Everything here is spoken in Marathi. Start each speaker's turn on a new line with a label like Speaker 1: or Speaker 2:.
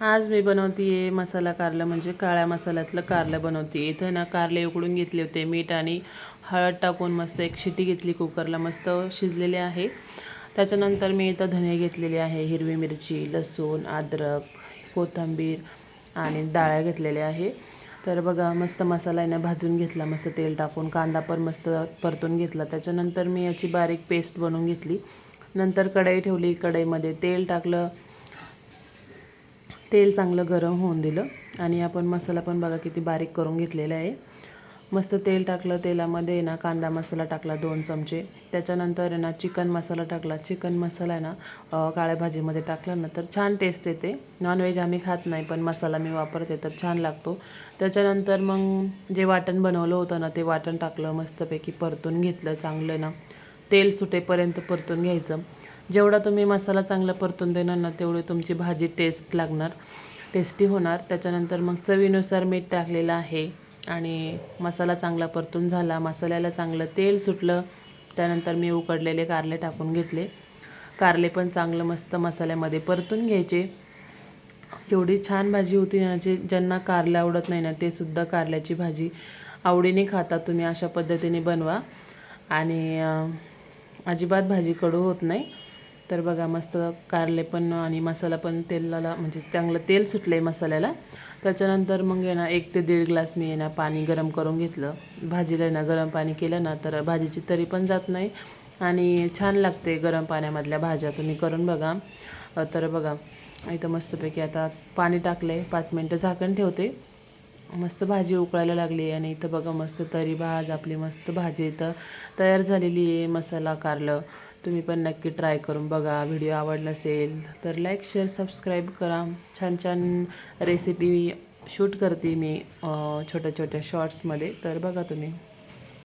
Speaker 1: आज मी बनवते आहे मसाला कारलं म्हणजे काळ्या मसाल्यातलं कारलं बनवते. इथं ना कारले उकडून घेतले होते मीठ आणि हळद टाकून मस्त एक शिटी घेतली कुकरला मस्त शिजलेले आहे. त्याच्यानंतर मी इथं धने घेतलेले आहे हिरवी मिरची लसूण अद्रक कोथिंबीर आणि डाळ्या घेतलेल्या आहे. तर बघा मस्त मसाला आहे भाजून घेतला मस्त तेल टाकून कांदा पण मस्त परतून घेतला. त्याच्यानंतर मी याची बारीक पेस्ट बनवून घेतली. नंतर कढई ठेवली कढईमध्ये तेल टाकलं तेल चांगलं गरम होऊन दिलं. आणि आपण मसाला पण बघा किती बारीक करून घेतलेला आहे. मस्त तेल टाकलं तेलामध्ये ना कांदा मसाला टाकला दोन चमचे. त्याच्यानंतर आहे ना चिकन मसाला टाकला. चिकन मसाला आहे ना काळ्या भाजीमध्ये टाकला ना तर छान टेस्ट येते. नॉनव्हेज आम्ही खात नाही पण मसाला मी वापरते तर छान लागतो. त्याच्यानंतर मग जे वाटण बनवलं होतं ना ते वाटण टाकलं मस्तपैकी परतून घेतलं चांगलं ना. तेल सुटेपर्यंत परतून घ्यायचं. जेवढा तुम्ही मसाला चांगला परतून देणार ना तेवढी तुमची भाजी टेस्ट लागणार. टेस्टी होणार. त्याच्यानंतर मग चवीनुसार मीठ टाकलेलं आहे आणि मसाला चांगला परतून झाला. मसाल्याला चांगलं तेल सुटलं. त्यानंतर मी उकडलेले कारले टाकून घेतले. कारले पण चांगलं मस्त मसाल्यामध्ये परतून घ्यायचे. एवढी छान भाजी होती ना जे ज्यांना कारले आवडत नाही ना ते सुद्धा कारल्याची भाजी आवडीने खाता. तुम्ही अशा पद्धतीने बनवा. आणि अजिबात भाजी कडू होत नाही. तर बघा मस्त कारले पण आणि मसाला पण तेलाला म्हणजे चांगलं तेल सुटलं आहे मसाल्याला. त्याच्यानंतर मग आहे ना एक ते दीड ग्लास मी आहे ना पाणी गरम करून घेतलं. भाजीला आहे ना गरम पाणी केलं ना तर भाजीची तरी पण जात नाही. आणि छान लागते गरम पाण्यामधल्या भाज्या तुम्ही करून बघा. तर बघा इथं मस्तपैकी आता पाणी टाकलं आहे पाच मिनटं झाकण ठेवते. मस्त भाजी उकळायला लागली आणि इथं बघा मस्त तरी भाज आपली मस्त भाजी इथं तयार झालेली आहे मसाला कारलं. तुम्ही पण नक्की ट्राय करून बघा व्हिडिओ आवडला असेल तर लाईक शेअर सबस्क्राईब करा. छान छान रेसिपी शूट करते मी छोट्या छोट्या शॉर्ट्समध्ये तर बघा तुम्ही.